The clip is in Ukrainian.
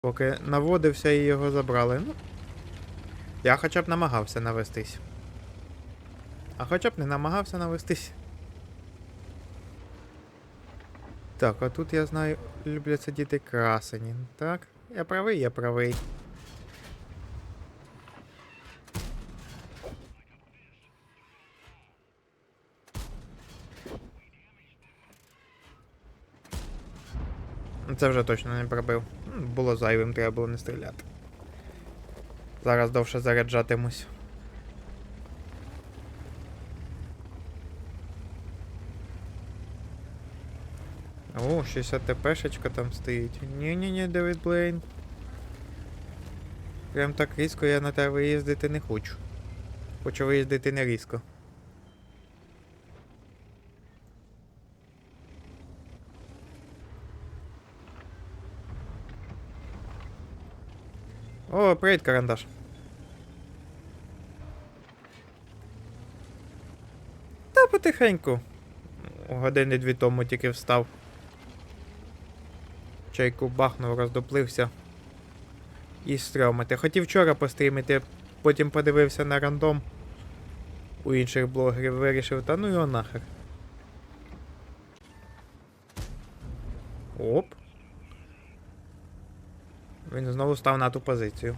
Поки наводився і його забрали. Ну, я хоча б намагався навестись. А хоча б не намагався навестись. Так, а тут я знаю, люблять сидіти красені. Так, я правий, я правий. Це вже точно не пробив. Було зайвим, треба було не стріляти. Зараз довше заряджатимусь. О, 60 ТПшечка там стоїть. Ні-ні-ні, Девід Блейн. Прям так різко я на тебе виїздити не хочу. Хочу виїздити не різко. О, привіт, карандаш. Та потихеньку. Години дві тому тільки встав. Чайку бахнув, роздоплився. І стрьомити. Хотів вчора пострімити, потім подивився на рандом у інших блогерів, вирішив, та ну його нахер. Оп. Він знову став на ту позицію.